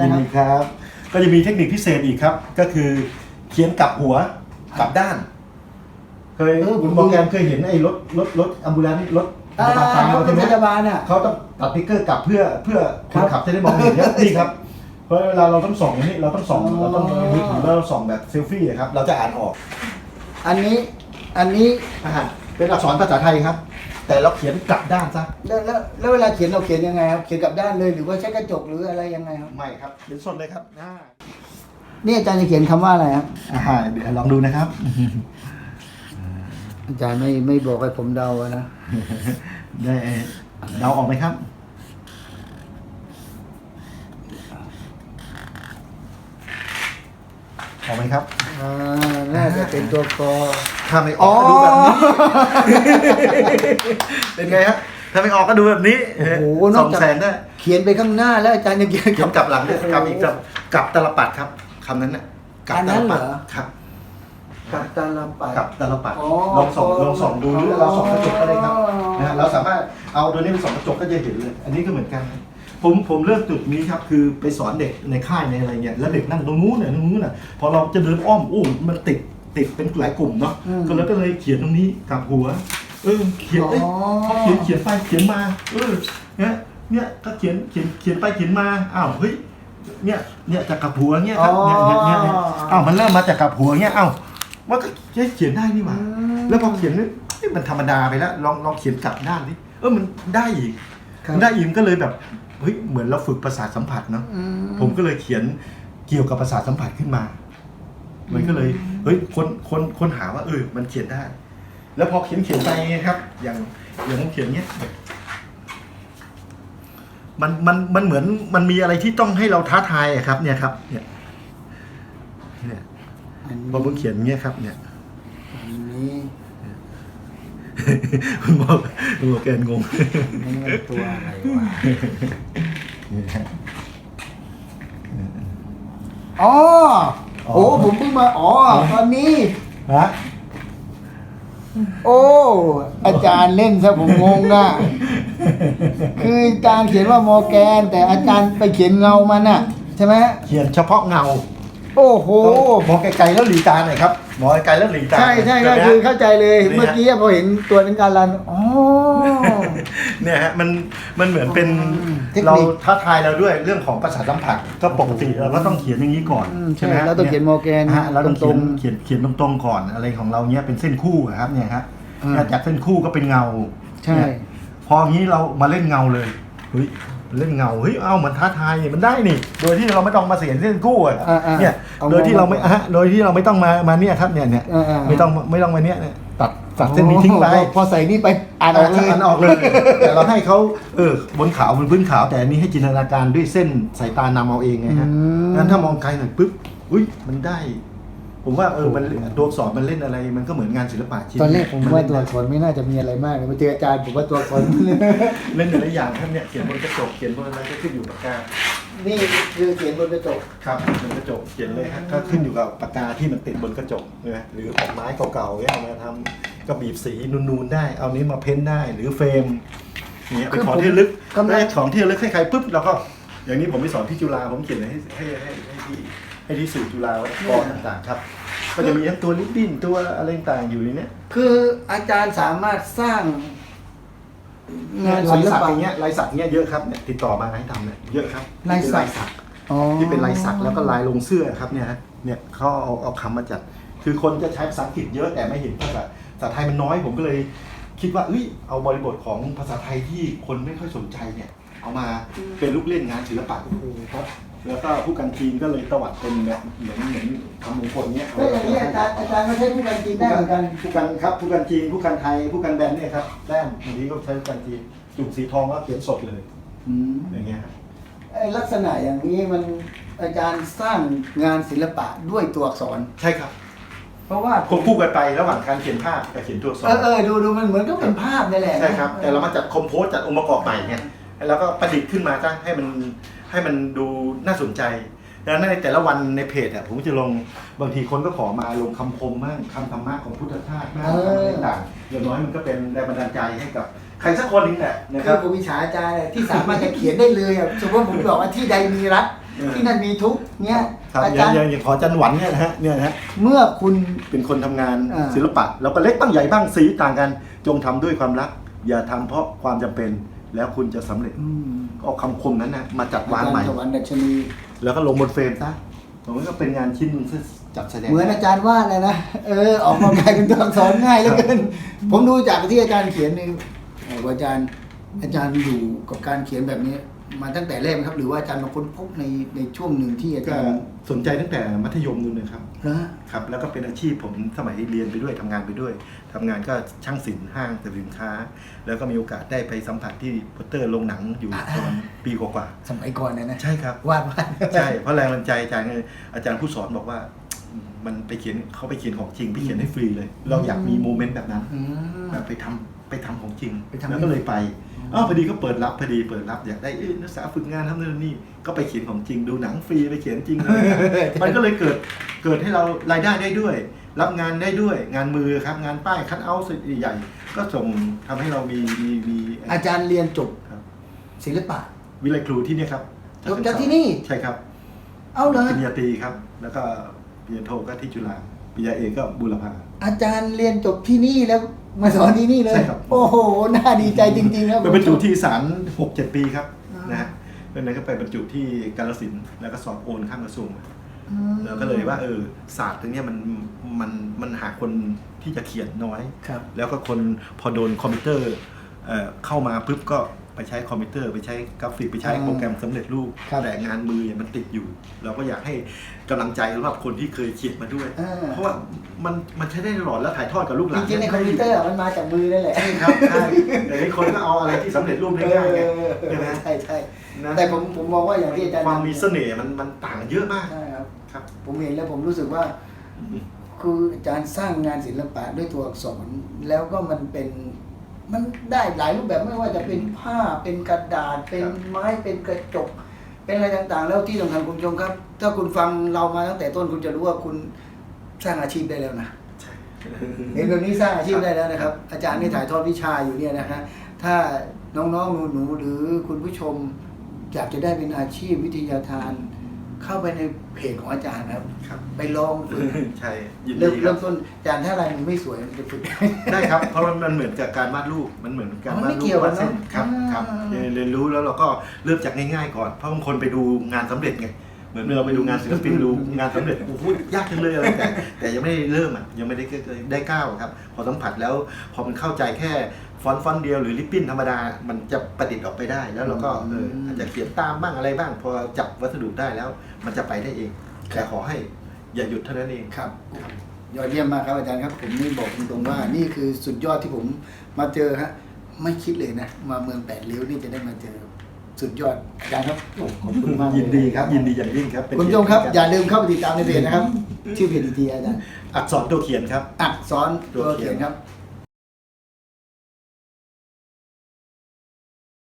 ยินนะครับ ดีครับ ก็จะมีเทคนิคพิเศษอีกครับ ก็คือเขียนกลับหัวกลับด้าน เคยเออผม คุณมอร์แกนเคยเห็นไอ้รถรถรถอัมบูเลนรถอ่าพยาบาลเขาเป็นใช่ไหมพยาบาลอะ เขาต้องตัดติ๊กเกอร์กลับเพื่อเพื่อคครันบขับจะได้มองเห็นเนี่ยนี่ครับเพราะเวลาเราต้องส่องอย่างนี้เราต้องส่องอ๋อ เราต้องมือถือแล้วเราส่องแบบเซลฟี่อะครับเราจะอ่านออก อันนี้อันนี้อ่าเป็นอักษรภาษาไทยครับ แต่เราเขียนกลับด้านซะแล้วแล้วแล้วเวลาเขียนเราเขียนยังไงครับเขียนกลับด้านเลยหรือว่าใช้กระจกหรืออะไรยังไงครับไม่ครับเขียนสดเลยครับอ่านี่อาจารย์จะเขียนคำว่าอะไรครับ อ่าเดี๋ยวลองดูนะครับ อาจารย์ไม่ไม่บอกให้ผมเดาอะนะได้เดาออกไหมครับ ออกไหมครับ อ่าน่าจะเป็นตัวกอถ้าไม่ออกก็ดูแบบนี้ เป็นไงฮะถ้าไม่ออกก็ดูแบบนี้โอ้โหนสออกงจากแสนได้เขียนไปข้างหน้าแล้วอาจารย์ยังเขียนเขียนกลับหลังด้วยกลับอีกกลับกลับตลปัดครับคำนั้นน่ะกลับอันตนั้ลนเหรปัดอ ครับกับตาลำปัด กลับตลปัดอ๋อลองส่องลองส่องดูหรือเราส่องกระจกก็ได้ครับอ๋อ นะฮะเราสามารถเอาตัวนี้ไปส่องกระจกก็จะเห็นเลย อันนี้ก็เหมือนกัน ผมผมเลือกจุดนี้ครับคือไปสอนเด็กในค่ายในอะไรเงี้ยแล้วเด็กนั่งตรงนู้นน่ะตรงนู้นน่ะพอเราจะเดินอ้อมอู้มันติดติดเป็นหลายกลุ่มเนาะอืม ก็เลยก็เลยเขียนตรงนี้กลับหัว เออเขียนเอ้ยอ๋อพอเขียนเขียนไปเขียนมาเออเนี่ยเนี่ยก็เขียนเขียนเขียนไปเขียนมาอ้าวเฮ้ยเนี่ยเนี่ยจากกลับหัวเนี่ยครับเนี่ยเนี่ยเนี่ยเนี่ยอ้าวมันเริ่มมาจากกลับหัวเนี่ยอ้าวมันก็เขียนได้นี่หว่าอืมแล้วพอเขียนนี่เอ๊ะมันธรรมดาไปแล้วลองลองเขียนกลับด้านดิเออมันได้อีกครับ มันได้อีกมันก็เลยแบบ เฮ้ยเหมือนเราฝึกประสาทสัมผัสเนาะอืผมก็เลยเขียนเกี่ยวกับประสาทสัมผัสขึ้นมา มันก็เลยเฮ้ยคนคนคนหาว่าเออมันเขียนได้ แล้วพอเขียนเขียนไปไงครับ อย่างอย่างผมเขียนเนี้ยมันมันมันเหมือนมันมีอะไรที่ต้องให้เราท้าทายอะครับ เนี่ยครับ เนี่ยเนี่ยอันพอผมเขียนเงี้ยครับ เนี่ยนี้ คุณบอกคุณบอกแกนงงอันนี้มันตัวอะไรวะนี่ฮะอ๋อโอ้ผมเพิ่งมาอ๋อตอนนี้ฮะโอ้ อาจารย์เล่นซะผมงงอะ คืออาจารย์เขียนว่ามอร์แกน แต่อาจารย์ไปเขียนเงามันอะ ใช่ไหมเขียนเฉพาะเงา โอ้โหมองไกลๆแล้วหลีตาหน่อยครับ มองไกลๆแล้วหลีตาใช่ใช่ก็เห็นไหมคือฮะเข้าใจเลยนี่ฮะเมื่อกี้พอเห็นตัวนั้นการันอ๋อเนี่ยฮะมันมันเหมือนเป็นอืมเทคนิคเราท้าทายเราด้วยเรื่องของประสาทสัมผัสก็ปกติเราก็ต้องเขียนอย่างนี้ก่อนอืมใช่ไหมฮะเราต้องเขียนมอร์แกนฮะเราต้องเขียนตรงๆเขียนเขียนตรงๆก่อนอะไรของเราเนี้ยเป็นเส้นคู่อะครับเนี่ยฮะอืมเนี่ยจากเส้นคู่ก็เป็นเงาใช่เนี่ยพองี้เรามาเล่นเงาเลยเฮ้ยเล่นเงาเฮ้ยเอามันท้าทายนี่มันได้นี่ โดยที่เราไม่ต้องมาเสียเส้นคู่อะอ่าๆเนี่ยเอา โดยที่เราไม่มองฮะโดยที่เราไม่ต้องมามาเนี่ยครับเนี่ยเนี่ยอ่าๆไม่ต้องไม่ต้องมาเนี่ยเนี่ยตัดตัดเส้นนี้ทิ้งไปพอพอใส่นี่ไปอ่านออกเลยอ่านออกเลย แต่เราให้เขาเออบนขาวบนพื้นขาว แต่อันนี้ให้จินตนาการด้วยเส้นสายตานำเอาเองไงฮะอืมงั้นถ้ามองไกลหน่อยปุ๊บอุ้ยมันได้ ผมว่าเออมันตัวอักษรมันเล่นอะไร มันก็เหมือนงานศิลปะชิ้นตอนแรกผมนว่าเล่นตัวอักษรไม่น่าจะมีอะไรมากเลยมาเจออาจารย์ผมว่าตัวอักษรเล่นแต่ละอย่างครับเนี่ยเขียนบนกระจกเขียนบนอะไรก็ขึ้นอยู่ปากกา นี่คือเขียนบนกระจก ครับบนกระจกเขียนเลยฮะก็ขึ้นอยู่กับปากกาที่มันติดบนกระจกนะหรือของไม้เก่าๆเนี่ยเอามาทำก็บีบสีนูนๆได้ เอานี้มาเพ้นท์ได้ หรือเฟรมเนี่ยเป็นของที่ระลึกกำลัง ได้ของที่ระลึกให้ใครปุ๊บเราก็ อย่างนี้ผมไปสอนที่จุฬาผมเขียนให้ให้ให้ให้ที่ให้ที่สื่อจุฬาวัดกรต่างๆครับ ก็จะมีทั้งตัวลิปบิ้นตัวอะไรต่างๆอยู่ในเนี้ย คืออาจารย์สามารถสร้าง งานลาศิยลสักปะ อย่างเงี้ยลายสักเงี้ยเยอะครับเนี่ยติดต่อมาให้ทำเนี่ยเยอะครับลายสักที่เป็นลายสักอ๋อที่เป็นลายสักแล้วก็ลายลงเสื้อครับเนี่ยฮะเนี่ยเขาเอาเอาคำมาจัด คือคนจะใช้ภาษาอังกฤษเยอะแต่ไม่เห็นภาษาภาษาไทยมันน้อยผมก็เลย คิดว่าเอ้ยเอาบริบทของภาษาไทยที่คนไม่ค่อยสนใจเนี่ย เอามาเป็นลูกเล่นงานศิลปะครับ แล้วก็ผู้กันทีมก็เลยตวัดเป็นแบบเหมือนเหมือนคำมงคลเนี่ยก็อย่างนี้อาจารย์อาจารย์ก็ใช้ผู้กันจีนได้เหมือนกันผู้กันครับผู้กันจีนผู้กันไทยผู้กันแบนเนี่ยครับแต้มบางทีก็ใช้ผู้กันจีนจุ่มสีทองก็เขียนสดเลยอืมอย่างเงี้ยครับไอ้ลักษณะอย่างนี้มันอาจารย์สร้างงานศิลปะด้วยตัวอักษรใช่ครับเพราะว่าควบคู่กันไประหว่างการเขียนภาพกับเขียนตัวอักษรเออเออดูดูมันเหมือนก็เป็นภาพนี่แหละนะใช่ครับ แต่เรามาจัดคอมโพสจัดองค์ประกอบใหม่เนี่ย แล้วก็ประดิษฐ์ขึ้นมาจ้ะให้มันให้มันดูน่าสนใจดังนั้นในแต่ละวันในเพจอะผมจะลงบางทีคนก็ขอมาลงคำคมบ้างคำธรรมะของพุทธทาสบ้างเอออะไรต่างๆอย่างน้อยมันก็เป็นแรงบันดาลใจให้กับใครสักคนหนึงแหละนะคคืรัอบผมวิชาอาจารย์เนี่ยที่สามารถจะเขียนได้เลยอะสมมติว่าผมบอกว่าที่ใดมีรัฐเออที่นั่นมีทุกข์เนี่ยครับอาอย่าจางรย์อย่างอย่างขออาจันหวันเนี่ยนะฮะเนี่ยนะฮะเมื่อคุณเป็นคนทำงานอ่าศิลปะ เราก็เล็กบ้างใหญ่บ้างสีต่างกัน จงทำด้วยความรัก อย่าทำเพราะความจำเป็น แล้วคุณจะสำเร็จอืมเอาคำคมนั้นนะมาจัดวางอาจารใหม่ย์สวรรค์ดัชนีแล้วก็ลงบนเฟรมซะผมว่าก็เป็นงานชิ้นหนึงที่จัดแสดงเหมือนอาจารย์วาดเลยนะเออออกมากลายเป็นตัวอักษรง่ายเหลือเกินผมดูจากที่อาจารย์เขียนนี่เอ่อว่าอาจารย์อาจารย์อยู่กับการเขียนแบบนี้ มาตั้งแต่แรกไหมครับ หรือว่าอาจารย์มาค้นพบในในช่วงหนึ่งที่อาก็จารย์สนใจตั้งแต่มัธยมนู่นเลยครับนะครับ แล้วก็เป็นอาชีพผมสมัยเรียนไปด้วยทำงานไปด้วยทำงานก็ช่างศิลป์ห้างแต่สินค้า แล้วก็มีโอกาสได้ไปสัมผัสที่โปสเตอร์โรงหนังอยู่ประมาณปีกว่าสมัยก่อนเนี่ยนะๆใช่ครับ วาดวาด ใช่เพราะแรงบันดาลใจอาจารย์เนี่ยอาจารย์ผู้สอนบอกว่า มันไปเขียนเขาไปเขียนของจริงไปเขียนให้ฟรีเลย เราอยากมีโมเมนต์แบบนั้น อืม แบบไปทำไปทำของจริงไปทำ แล้วก็เลยไป อ้าวพอดีก็เปิดรับพอดีเปิดรับอยากได้เอ้ยนักศึกษาฝึกงานทำนู่นนี่ก็ไปเขียนของจริงดูหนังฟรีไปเขียนจริงเลยมันก็เลยเกิดเกิดให้เรารายได้ได้ด้วย รับงานได้ด้วยงานมือครับงานป้ายคัดเอาท์ใหญ่ๆก็ส่งทำให้เรามีมีมีอาจารย์เรียนจบครับศิลปะ วิไลครูที่เนี่ยครับจบจากที่นี่ใช่ครับ เอาเลยปริญญาตรีครับ แล้วก็ปริญญาโทก็ที่จุฬาปริญญาเอกก็บูรพาอาจารย์เรียนจบที่นี่แล้ว มาสอนที่นี่เลย ใช่ครับ โอ้โห น่าดีใจจริงๆครับ ไปบรรจุที่ศาลหกเจ็ดปีครับอ่าน นะฮะเป็นนั้นก็ไปบรรจุที่กาลสินธุ์แล้วก็สอบโอนข้ามกระทรวงมาอืมแล้วก็เลยว่าเออศาสตร์ตรงเนี้ยมันมันมันหาคนที่จะเขียนน้อย ครับ แล้วก็คนพอโดนคอมพิวเตอร์เอ่อเข้ามาปุ๊บก็ ไปใช้คอมพิวเตอร์ไปใช้กราฟิกไปใช้อ่าโปรแกรมสำเร็จรูปครับแต่งานมือเนี่ยมันติดอยู่ เราก็อยากให้กำลังใจสำหรับคนที่เคยเขียนมาด้วยอ่าเพราะว่ามันมันใช้ได้ตลอดแล้วถ่ายทอดกับลูกหจลานริงๆในคอมพิวเตอร์อะมันมาจากมือนั่นแหละใช่ครับใช่แต่ไอ้คนก็เอาอะไรที่สำเร็จรูปได้ง่ายไงเออใช่ไหมใช่ใช่นะแต่ผมผมมองว่าอย่างที่อาจารย์ความมีเสน่ห์มันมันต่างกันเยอะมากใช่ครับครับ ผมเห็นแล้วผมรู้สึกว่าคืออาจารย์สร้างงานศิลปะด้วยตัวอักษรแล้วก็มันเป็น มันได้หลายรูปแบบไม่ว่าจะเป็นผ้าเป็นกระดาษเป็นไม้เป็นกระจก เป็นอะไรต่างๆ แล้วที่สำคัญคุณผู้ชมครับ ถ้าคุณฟังเรามาตั้งแต่ต้นคุณจะรู้ว่าคุณสร้างอาชีพได้แล้วนะใช่เห็นแบบนี้สร้างอาชีพได้แล้วนะครับ อาจารย์นี่ถ่ายทอดวิชาอยู่เนี่ยนะฮะถ้าน้องๆหนูๆหรือคุณผู้ชมอยากจะได้เป็นอาชีพวิทยาทาน เข้าไปในเพจของอาจารย์ครับ ครับ ไปลองฝึกใช่ยินเริ่ดีมครัเริ่บ มต้นอาจารย์ถ้าอะไรมันไม่สวยมันจะฝึกได้ ได้ครับ เพราะมันมันเหมือนกับการวาดรูป มันเหมือนการอ๋อวาไม่ดรูเกี่ยวปกัวานดเส้นเนอะครับอ่าครับเรียนเรียนรู้แล้วเราก็เริ่มจากง่ายๆก่อน เพราะบางคนไปดูงานสำเร็จไง เหมือนเราไปดูงานศิลปินดูงานสำเร็จโอ้โหยากจังเลยอะไรแต่แต่ยังไม่ได้เริ่มอะยังไม่ได้ได้ก้าวครับ พอสัมผัสแล้วพอมันเข้าใจแค่ฟอนต์ฟอนต์เดียวหรือลิปปิ้นธรรมดา มันจะประดิษฐ์ออกไปได้ แล้วเราก็เอออาจจะเขียนตามบ้างอะไรบ้าง พอจับวัสดุได้แล้ว มันจะไปได้เองแต่ขอให้อย่าหยุดเท่านั้นเองครับ ยอดเยี่ยมมากครับอาจารย์ครับ ผมนี่บอกตรงๆว่านี่คือสุดยอดที่ผมมาเจอฮะไม่คิดเลยนะ มาเมืองแปดริ้วนี่จะได้มาเจอ สุดยอดอาจารย์ครับโอ้ขอบคุณมากเลยยินดีครับ ยินดีอย่างยิ่งครับเป็นคุณผู้ชมครับ อย่าลืมเข้าไปติดตามในเพจนะครับ ชื่อเพจอีกทีอาจารย์อักษรตัวเขียนครับ อักษรตัตัววเขีเขียยนนครับ